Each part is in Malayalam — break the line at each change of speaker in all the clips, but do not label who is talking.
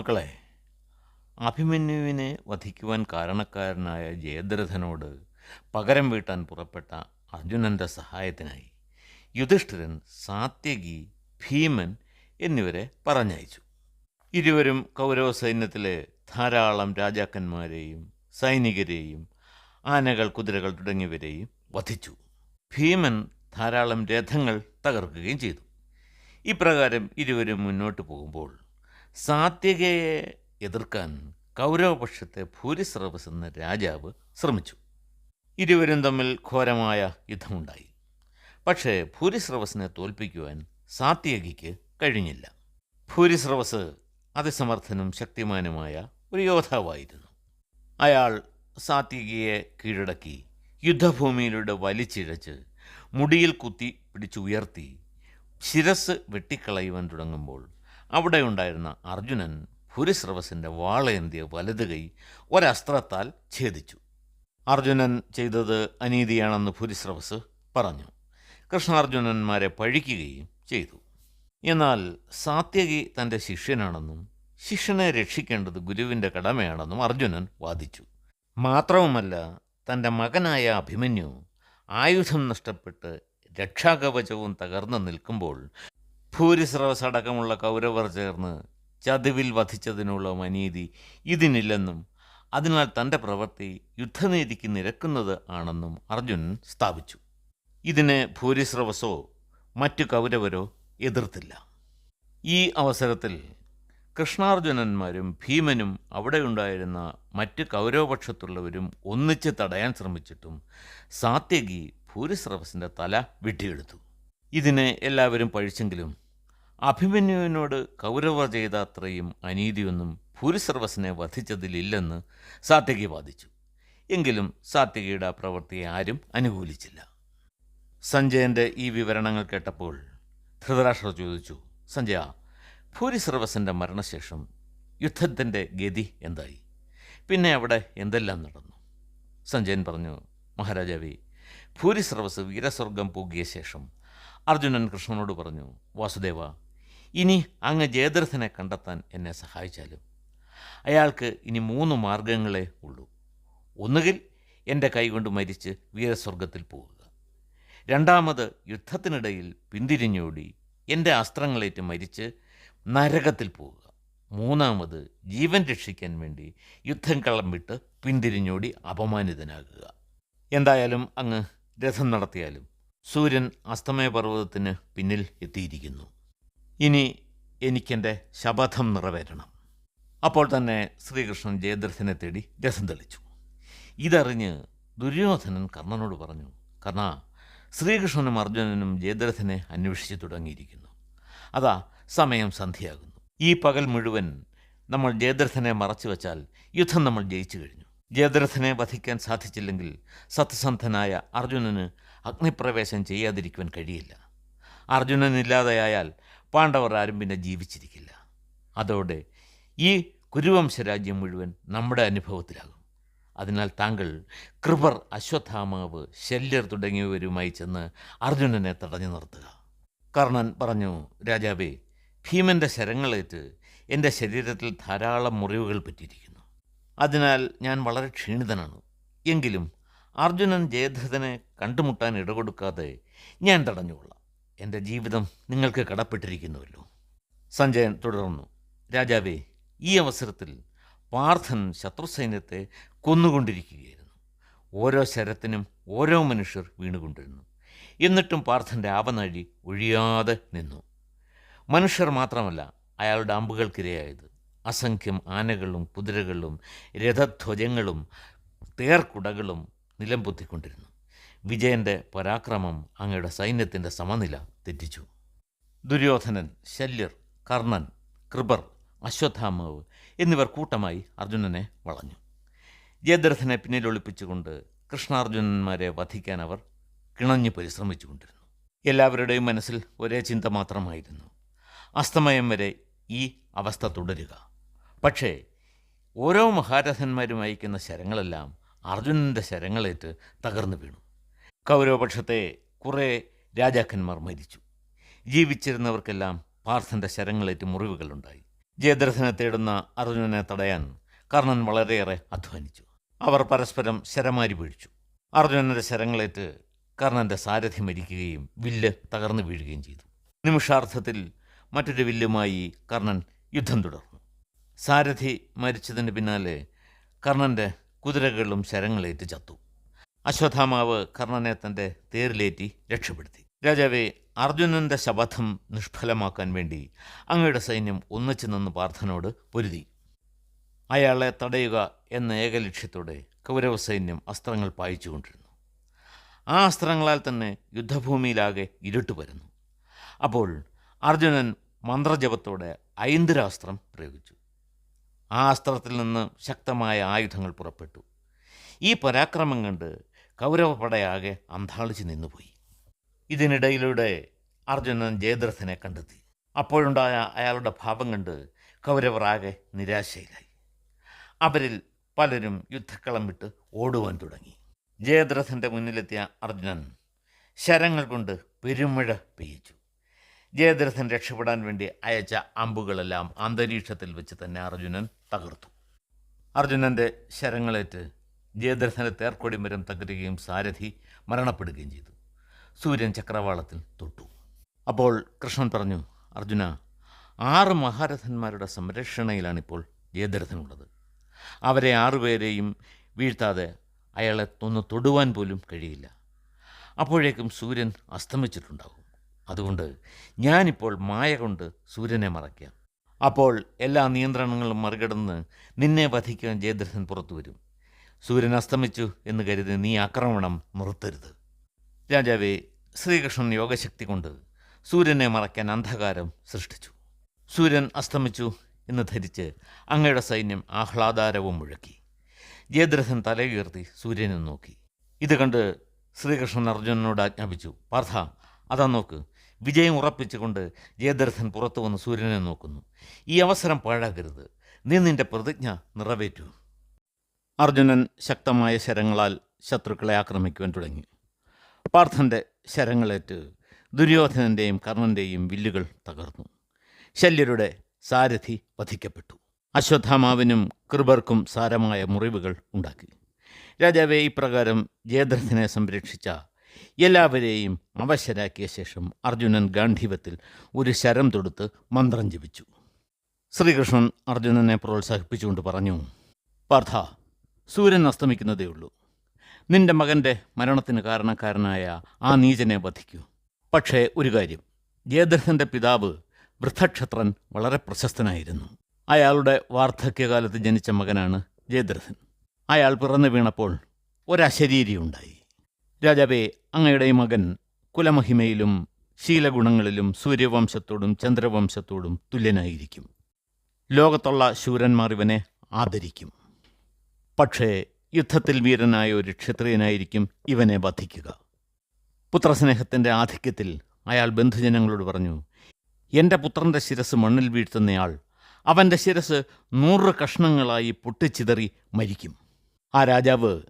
മക്കളെ അഭിമന്യുവിനെ വധിക്കുവാൻ കാരണക്കാരനായ ജയദ്രഥനോട് പകരം വീട്ടാൻ പുറപ്പെട്ട അർജുനന്റെ സഹായത്തിനായി യുധിഷ്ഠിരൻ സാത്യകി ഭീമൻ എന്നിവരെ പറഞ്ഞയച്ചു. ഇരുവരും കൗരവ സൈന്യത്തിലെ ധാരാളം രാജാക്കന്മാരെയും സൈനികരെയും ആനകൾ കുതിരകൾ തുടങ്ങിയവരെയും വധിച്ചു. ഭീമൻ ധാരാളം രഥങ്ങൾ തകർക്കുകയും ചെയ്തു. ഇപ്രകാരം ഇരുവരും മുന്നോട്ട് പോകുമ്പോൾ സാത്യകയെ എതിർക്കാൻ കൗരവപക്ഷത്തെ ഭൂരിസ്രവസ് എന്ന രാജാവ് ശ്രമിച്ചു. ഇരുവരും തമ്മിൽ ഘോരമായ യുദ്ധമുണ്ടായി. പക്ഷേ ഭൂരിസ്രവസിനെ തോൽപ്പിക്കുവാൻ സാത്യകിക്ക് കഴിഞ്ഞില്ല. ഭൂരിസ്രവസ് അതിസമർത്ഥനും ശക്തിമാനുമായ ഒരു യോദ്ധാവായിരുന്നു. അയാൾ സാത്യകിയെ കീഴടക്കി യുദ്ധഭൂമിയിലൂടെ വലിച്ചിഴച്ച് മുടിയിൽ കുത്തി പിടിച്ചുയർത്തി ശിരസ് വെട്ടിക്കളയുവാൻ തുടങ്ങുമ്പോൾ അവിടെ ഉണ്ടായിരുന്ന അർജുനൻ ഭൂരിസ്രവസിന്റെ വാളയന്തിയ വലത് കൈ ഒരസ്ത്രത്താൽ ഛേദിച്ചു. അർജുനൻ ചെയ്തത് അനീതിയാണെന്ന് ഭൂരിസ്രവസ് പറഞ്ഞു. കൃഷ്ണാർജുനന്മാരെ പഴിക്കുകയും ചെയ്തു. എന്നാൽ സാത്യകി തന്റെ ശിഷ്യനാണെന്നും ശിഷ്യനെ രക്ഷിക്കേണ്ടത് ഗുരുവിന്റെ കടമയാണെന്നും അർജുനൻ വാദിച്ചു. മാത്രവുമല്ല തന്റെ മകനായ അഭിമന്യു ആയുധം നഷ്ടപ്പെട്ട് രക്ഷാകവചവും തകർന്നു നിൽക്കുമ്പോൾ ഭൂരിസ്രവസ് അടക്കമുള്ള കൗരവർ ചേർന്ന് ചതിവിൽ വധിച്ചതിനുള്ള മനീതി ഇതിനില്ലെന്നും അതിനാൽ തന്റെ പ്രവൃത്തി യുദ്ധനീതിക്ക് നിരക്കുന്നത് ആണെന്നും അർജുൻ സ്ഥാപിച്ചു. ഇതിനെ ഭൂരിസ്രവസോ മറ്റു കൗരവരോ എതിർത്തില്ല. ഈ അവസരത്തിൽ കൃഷ്ണാർജുനന്മാരും ഭീമനും അവിടെയുണ്ടായിരുന്ന മറ്റ് കൗരവപക്ഷത്തുള്ളവരും ഒന്നിച്ച് തടയാൻ ശ്രമിച്ചിട്ടും സാത്യകി ഭൂരിസ്രവസിന്റെ തല വെട്ടിയെടുത്തു. ഇതിനെ എല്ലാവരും പഴിച്ചെങ്കിലും അഭിമന്യുവിനോട് കൗരവർ ചെയ്ത അത്രയും അനീതിയൊന്നും ഭൂരിസർവസിനെ വധിച്ചതിലില്ലെന്ന് സാത്യകി വാദിച്ചു. എങ്കിലും സാത്യകിയുടെ ആ പ്രവൃത്തിയെ ആരും അനുകൂലിച്ചില്ല. സഞ്ജയന്റെ ഈ വിവരണങ്ങൾ കേട്ടപ്പോൾ ധൃതരാഷ്ട്രർ ചോദിച്ചു സഞ്ജയ ഭൂരിസർവസിന്റെ മരണശേഷം യുദ്ധത്തിന്റെ ഗതി എന്തായി? പിന്നെ അവിടെ എന്തെല്ലാം നടന്നു? സഞ്ജയൻ പറഞ്ഞു മഹാരാജാവി ഭൂരിസർവസ് വീരസ്വർഗം പോകിയ ശേഷം അർജുനൻ കൃഷ്ണനോട് പറഞ്ഞു വാസുദേവ ഇനി അങ്ങ് ജയദ്രഥനെ കണ്ടെത്താൻ എന്നെ സഹായിച്ചാലും? അയാൾക്ക് ഇനി മൂന്ന് മാർഗങ്ങളേ ഉള്ളൂ. ഒന്നുകിൽ എന്റെ കൈകൊണ്ട് മരിച്ച് വീരസ്വർഗത്തിൽ പോവുക. രണ്ടാമത് യുദ്ധത്തിനിടയിൽ പിന്തിരിഞ്ഞോടി എന്റെ അസ്ത്രങ്ങളേറ്റ് മരിച്ച് നരകത്തിൽ പോവുക. മൂന്നാമത് ജീവൻ രക്ഷിക്കാൻ വേണ്ടി യുദ്ധം കളം വിട്ട് പിന്തിരിഞ്ഞോടി അപമാനിതനാകുക. എന്തായാലും അങ്ങ് രഥം നടത്തിയാലും സൂര്യൻ അസ്തമയ പർവതത്തിന് പിന്നിൽ എത്തിയിരിക്കുന്നു. ഇനി എനിക്കെന്റെ ശപഥം നിറവേറ്റണം. അപ്പോൾ തന്നെ ശ്രീകൃഷ്ണൻ ജയദ്രഥനെ തേടി രസം തെളിച്ചു. ഇതറിഞ്ഞ് ദുര്യോധനൻ കർണനോട് പറഞ്ഞു കർണ ശ്രീകൃഷ്ണനും അർജുനനും ജയദ്രഥനെ അന്വേഷിച്ചു തുടങ്ങിയിരിക്കുന്നു. അതാ സമയം സന്ധ്യയാകുന്നു. ഈ പകൽ മുഴുവൻ നമ്മൾ ജയദ്രഥനെ മറച്ചു വച്ചാൽ യുദ്ധം നമ്മൾ ജയിച്ചു കഴിഞ്ഞു. ജയദ്രഥനെ വധിക്കാൻ സാധിച്ചില്ലെങ്കിൽ സത്യസന്ധനായ അർജുനന് അഗ്നിപ്രവേശം ചെയ്യാതിരിക്കുവാൻ കഴിയില്ല. അർജുനനില്ലാതെയായാൽ പാണ്ഡവർ ആരും പിന്നെ ജീവിച്ചിരിക്കില്ല. അതോടെ ഈ കുരുവംശരാജ്യം മുഴുവൻ നമ്മുടെ അനുഭവത്തിലാകും. അതിനാൽ താങ്കൾ കൃപർ അശ്വത്ഥാമാവ് ശല്യർ തുടങ്ങിയവരുമായി ചെന്ന് അർജുനനെ തടഞ്ഞു നിർത്തുക. കർണൻ പറഞ്ഞു രാജാവേ ഭീമന്റെ ശരങ്ങളേറ്റ് എന്റെ ശരീരത്തിൽ ധാരാളം മുറിവുകൾ പറ്റിയിരിക്കുന്നു. അതിനാൽ ഞാൻ വളരെ ക്ഷീണിതനാണ്. എങ്കിലും അർജുനൻ ജയദ്രഥനെ കണ്ടുമുട്ടാൻ ഇടകൊടുക്കാതെ ഞാൻ തടഞ്ഞുകൊള്ളാം. എന്റെ ജീവിതം നിങ്ങൾക്ക് കടപ്പെട്ടിരിക്കുന്നുവല്ലോ. സഞ്ജയൻ തുടർന്നു. രാജാവേ ഈ അവസരത്തിൽ പാർത്ഥൻ ശത്രുസൈന്യത്തെ കൊന്നുകൊണ്ടിരിക്കുകയായിരുന്നു. ഓരോ ശരത്തിനും ഓരോ മനുഷ്യർ വീണുകൊണ്ടിരുന്നു. എന്നിട്ടും പാർത്ഥന്റെ ആവനാഴി ഒഴിയാതെ നിന്നു. മനുഷ്യർ മാത്രമല്ല അയാളുടെ അമ്പുകൾക്കിരയായത്. അസംഖ്യം ആനകളും കുതിരകളും രഥധ്വജങ്ങളും തേർക്കുടകളും നിലം പൊത്തിക്കൊണ്ടിരുന്നു. വിജയന്റെ പരാക്രമം അങ്ങയുടെ സൈന്യത്തിന്റെ സമനില തെറ്റിച്ചു. ദുര്യോധനൻ ശല്യർ കർണൻ കൃപർ അശ്വത്ഥാമാവ് എന്നിവർ കൂട്ടമായി അർജുനനെ വളഞ്ഞു. ജയദ്രഥനെ പിന്നിലൊളിപ്പിച്ചുകൊണ്ട് കൃഷ്ണാർജുനന്മാരെ വധിക്കാൻ അവർ കിണഞ്ഞു പരിശ്രമിച്ചുകൊണ്ടിരുന്നു. എല്ലാവരുടെയും മനസ്സിൽ ഒരേ ചിന്ത മാത്രമായിരുന്നു. അസ്തമയം വരെ ഈ അവസ്ഥ തുടരുക. പക്ഷേ ഓരോ മഹാരഥന്മാരും അയക്കുന്ന ശരങ്ങളെല്ലാം അർജുനന്റെ ശരങ്ങളേറ്റ് തകർന്നു വീണു. കൗരവപക്ഷത്തെ കുറേ രാജാക്കന്മാർ മരിച്ചു. ജീവിച്ചിരുന്നവർക്കെല്ലാം പാർത്ഥന്റെ ശരങ്ങളേറ്റ് മുറിവുകളുണ്ടായി. ജയദ്രഥനെ തേടുന്ന അർജുനനെ തടയാൻ കർണൻ വളരെയേറെ അധ്വാനിച്ചു. അവർ പരസ്പരം ശരമാരി വീഴ്ച്ചു അർജുനന്റെ ശരങ്ങളേറ്റ് കർണന്റെ സാരഥി മരിക്കുകയും വില്ല് തകർന്നു വീഴുകയും ചെയ്തു. നിമിഷാർത്ഥത്തിൽ മറ്റൊരു വില്ലുമായി കർണൻ യുദ്ധം തുടർന്നു. സാരഥി മരിച്ചതിന് പിന്നാലെ കർണന്റെ കുതിരകളും ശരങ്ങളേറ്റ് ചത്തു. അശ്വത്ഥാമാവ് കർണനെ തന്റെ തേരിലേറ്റി രക്ഷപ്പെടുത്തി. രാജാവെ അർജുനന്റെ ശപഥം നിഷ്ഫലമാക്കാൻ വേണ്ടി അങ്ങയുടെ സൈന്യം ഒന്നിച്ചു നിന്ന് പാർത്ഥനോട് പൊരുതി. അയാളെ തടയുക എന്ന ഏകലക്ഷ്യത്തോടെ കൗരവ സൈന്യം അസ്ത്രങ്ങൾ പായിച്ചുകൊണ്ടിരുന്നു. ആ അസ്ത്രങ്ങളാൽ തന്നെ യുദ്ധഭൂമിയിലാകെ ഇരുട്ട് വരുന്നു അപ്പോൾ അർജുനൻ മന്ത്രജപത്തോടെ ഐന്ദ്രാസ്ത്രം പ്രയോഗിച്ചു. ആ അസ്ത്രത്തിൽ നിന്ന് ശക്തമായ ആയുധങ്ങൾ പുറപ്പെട്ടു. ഈ പരാക്രമം കണ്ട് കൗരവപടയാകെ അന്താളിച്ച് നിന്നുപോയി. ഇതിനിടയിലൂടെ അർജുനൻ ജയദ്രഥനെ കണ്ടെത്തി. അപ്പോഴുണ്ടായ അയാളുടെ ഭാവം കണ്ട് കൗരവർ ആകെ നിരാശയിലായി. അവരിൽ പലരും യുദ്ധക്കളം വിട്ട് ഓടുവാൻ തുടങ്ങി. ജയദ്രഥന്റെ മുന്നിലെത്തിയ അർജുനൻ ശരങ്ങൾ കൊണ്ട് പെരുമഴ പെയ്യിച്ചു. ജയദ്രഥൻ രക്ഷപ്പെടാൻ വേണ്ടി അയച്ച അമ്പുകളെല്ലാം അന്തരീക്ഷത്തിൽ വെച്ച് തന്നെ അർജുനൻ തകർത്തു. അർജുനന്റെ ശരങ്ങളേറ്റ് ജയദ്രഥന്റെ തേർക്കൊടിമരം തകരുകയും സാരഥി മരണപ്പെടുകയും ചെയ്തു. സൂര്യൻ ചക്രവാളത്തിൽ തൊട്ടു. അപ്പോൾ കൃഷ്ണൻ പറഞ്ഞു അർജുന ആറ് മഹാരഥന്മാരുടെ സംരക്ഷണയിലാണിപ്പോൾ ജയദ്രഥനുള്ളത് അവരെ ആറുപേരെയും വീഴ്ത്താതെ അയാളെ ഒന്ന് തൊടുവാൻ പോലും കഴിയില്ല. അപ്പോഴേക്കും സൂര്യൻ അസ്തമിച്ചിട്ടുണ്ടാകും. അതുകൊണ്ട് ഞാനിപ്പോൾ മായ കൊണ്ട് സൂര്യനെ മറയ്ക്കാം. അപ്പോൾ എല്ലാ നിയന്ത്രണങ്ങളും മറികടന്ന് നിന്നെ വധിക്കാൻ ജയദ്രഥൻ പുറത്തു വരും. സൂര്യൻ അസ്തമിച്ചു എന്ന് കരുതി നീ ആക്രമണം നിർത്തരുത്. രാജാവേ ശ്രീകൃഷ്ണൻ യോഗശക്തി കൊണ്ട് സൂര്യനെ മറയ്ക്കാൻ അന്ധകാരം സൃഷ്ടിച്ചു. സൂര്യൻ അസ്തമിച്ചു എന്ന് ധരിച്ച് അങ്ങയുടെ സൈന്യം ആഹ്ലാദാരവും മുഴക്കി. ജയദ്രഥൻ തലയുയർത്തി സൂര്യനെ നോക്കി. ഇത് കണ്ട് ശ്രീകൃഷ്ണൻ അർജുനനോട് ആജ്ഞാപിച്ചു പാർത്ഥ അതാ നോക്ക്. വിജയം ഉറപ്പിച്ചുകൊണ്ട് ജയദ്രഥൻ പുറത്തു വന്ന് സൂര്യനെ നോക്കുന്നു. ഈ അവസരം പാഴാകരുത്. നീ നിന്റെ പ്രതിജ്ഞ നിറവേറ്റൂ. അർജുനൻ ശക്തമായ ശരങ്ങളാൽ ശത്രുക്കളെ ആക്രമിക്കുവാൻ തുടങ്ങി. പാർത്ഥന്റെ ശരങ്ങളേറ്റ് ദുര്യോധനന്റെയും കർണന്റെയും വില്ലുകൾ തകർന്നു. ശല്യരുടെ സാരഥി വധിക്കപ്പെട്ടു. അശ്വത്ഥാമാവിനും കൃപർക്കും സാരമായ മുറിവുകൾ ഉണ്ടാക്കി. രാജാവെ ഇപ്രകാരം ജയദ്രഥനെ സംരക്ഷിച്ച എല്ലാവരെയും അവശരാക്കിയ ശേഷം അർജുനൻ ഗാന്ധീവത്തിൽ ഒരു ശരം തൊടുത്ത് മന്ത്രം ജപിച്ചു. ശ്രീകൃഷ്ണൻ അർജുനനെ പ്രോത്സാഹിപ്പിച്ചുകൊണ്ട് പറഞ്ഞു പാർത്ഥ സൂര്യൻ അസ്തമിക്കുന്നതേ ഉള്ളൂ നിന്റെ മകന്റെ മരണത്തിന് കാരണക്കാരനായ ആ നീചനെ വധിക്കൂ. പക്ഷേ ഒരു കാര്യം ജയദ്രഥന്റെ പിതാവ് വൃദ്ധക്ഷത്രൻ വളരെ പ്രശസ്തനായിരുന്നു. അയാളുടെ വാർദ്ധക്യകാലത്ത് ജനിച്ച മകനാണ് ജയദ്രഥൻ അയാൾ പിറന്നു വീണപ്പോൾ ഒരശരീരി ഉണ്ടായി രാജാവേ അങ്ങയുടെ മകൻ കുലമഹിമയിലും ശീലഗുണങ്ങളിലും സൂര്യവംശത്തോടും ചന്ദ്രവംശത്തോടും തുല്യനായിരിക്കും. ലോകത്തുള്ള ശൂരന്മാർ ഇവനെ ആദരിക്കും. പക്ഷേ യുദ്ധത്തിൽ വീരനായ ഒരു ക്ഷത്രിയനായിരിക്കും ഇവനെ വധിക്കുക. പുത്രസ്നേഹത്തിന്റെ ആധിക്യത്തിൽ അയാൾ ബന്ധുജനങ്ങളോട് പറഞ്ഞു എന്റെ പുത്രന്റെ ശിരസ് മണ്ണിൽ വീഴ്ത്തുന്നയാൾ അവന്റെ ശിരസ് നൂറ് കഷ്ണങ്ങളായി പൊട്ടിച്ചിതറി മരിക്കും. ആ രാജാവ്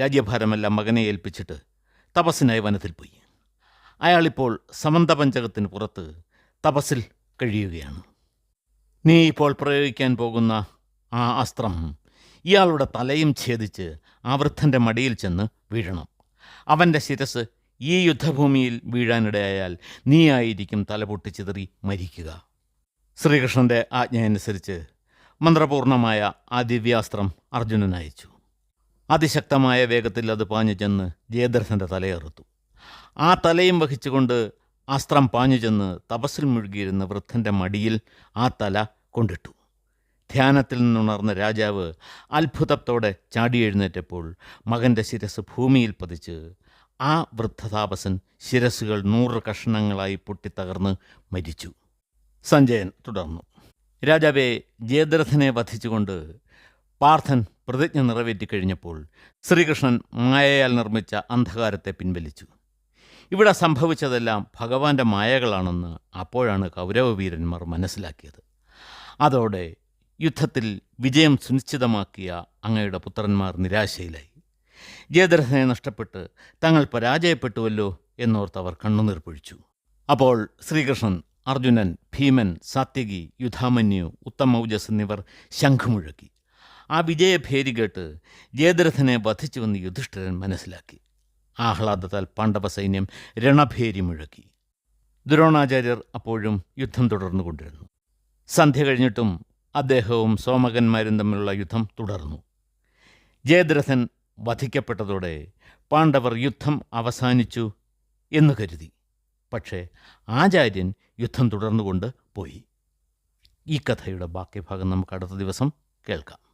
രാജ്യഭാരമെല്ലാം മകനെ ഏൽപ്പിച്ചിട്ട് തപസ്സിനായി വനത്തിൽ പോയി. അയാളിപ്പോൾ സമന്തപഞ്ചകത്തിന് പുറത്ത് തപസ്സിൽ കഴിയുകയാണ്. നീ ഇപ്പോൾ പ്രയോഗിക്കാൻ പോകുന്ന ആ അസ്ത്രം ഇയാളുടെ തലയും ഛേദിച്ച് ആ വൃദ്ധന്റെ മടിയിൽ ചെന്ന് വീഴണം. അവന്റെ ശിരസ് ഈ യുദ്ധഭൂമിയിൽ വീഴാനിടയായാൽ നീയായിരിക്കും തലപൊട്ടി ചിതറി മരിക്കുക. ശ്രീകൃഷ്ണന്റെ ആജ്ഞയനുസരിച്ച് മന്ത്രപൂർണമായ ആ ദിവ്യാസ്ത്രം അർജുനൻ അയച്ചു. അതിശക്തമായ വേഗത്തിൽ അത് പാഞ്ഞു ചെന്ന് ജയദ്രഥന്റെ തലയെറുത്തു. ആ തലയും വഹിച്ചുകൊണ്ട് അസ്ത്രം പാഞ്ഞു ചെന്ന് തപസ്സിൽ മുഴുകിയിരുന്ന വൃദ്ധന്റെ മടിയിൽ ആ തല കൊണ്ടിട്ടു. ധ്യാനത്തിൽ നിന്നുണർന്ന രാജാവ് അത്ഭുതത്തോടെ ചാടിയെഴുന്നേറ്റപ്പോൾ മകന്റെ ശിരസ് ഭൂമിയിൽ പതിച്ച് ആ വൃദ്ധതാപസൻ ശിരസുകൾ നൂറ് കഷ്ണങ്ങളായി പൊട്ടിത്തകർന്ന് മരിച്ചു. സഞ്ജയൻ തുടർന്നു. രാജാവെ ജയദ്രഥനെ വധിച്ചുകൊണ്ട് പാർത്ഥൻ പ്രതിജ്ഞ നിറവേറ്റിക്കഴിഞ്ഞപ്പോൾ ശ്രീകൃഷ്ണൻ മായയാൽ നിർമ്മിച്ച അന്ധകാരത്തെ പിൻവലിച്ചു. ഇവിടെ സംഭവിച്ചതെല്ലാം ഭഗവാന്റെ മായകളാണെന്ന് അപ്പോഴാണ് കൗരവവീരന്മാർ മനസ്സിലാക്കിയത്. അതോടെ യുദ്ധത്തിൽ വിജയം സുനിശ്ചിതമാക്കിയ അങ്ങയുടെ പുത്രന്മാർ നിരാശയിലായി. ജയദ്രഥനെ നഷ്ടപ്പെട്ട് തങ്ങൾ പരാജയപ്പെട്ടുവല്ലോ എന്നോർത്ത് അവർ കണ്ണുനീർ പൊഴിച്ചു. അപ്പോൾ ശ്രീകൃഷ്ണൻ അർജുനൻ ഭീമൻ സാത്യകി യുധാമന്യു ഉത്തമൗജസ് എന്നിവർ ശംഖുമുഴക്കി. ആ വിജയഭേരി കേട്ട് ജയദ്രഥനെ വധിച്ചുവെന്ന് യുധിഷ്ഠിരൻ മനസ്സിലാക്കി. ആഹ്ലാദത്താൽ പാണ്ഡവ സൈന്യം രണഭേരി മുഴക്കി. ദ്രോണാചാര്യർ അപ്പോഴും യുദ്ധം തുടർന്നുകൊണ്ടിരുന്നു. സന്ധ്യ കഴിഞ്ഞിട്ടും അദ്ദേഹവും സോമകന്മാരും തമ്മിലുള്ള യുദ്ധം തുടർന്നു. ജയദ്രഥൻ വധിക്കപ്പെട്ടതോടെ പാണ്ഡവർ യുദ്ധം അവസാനിച്ചു എന്ന് കരുതി. പക്ഷേ ആചാര്യൻ യുദ്ധം തുടർന്നുകൊണ്ട് പോയി. ഈ കഥയുടെ ബാക്കി ഭാഗം നമുക്ക് അടുത്ത ദിവസം കേൾക്കാം.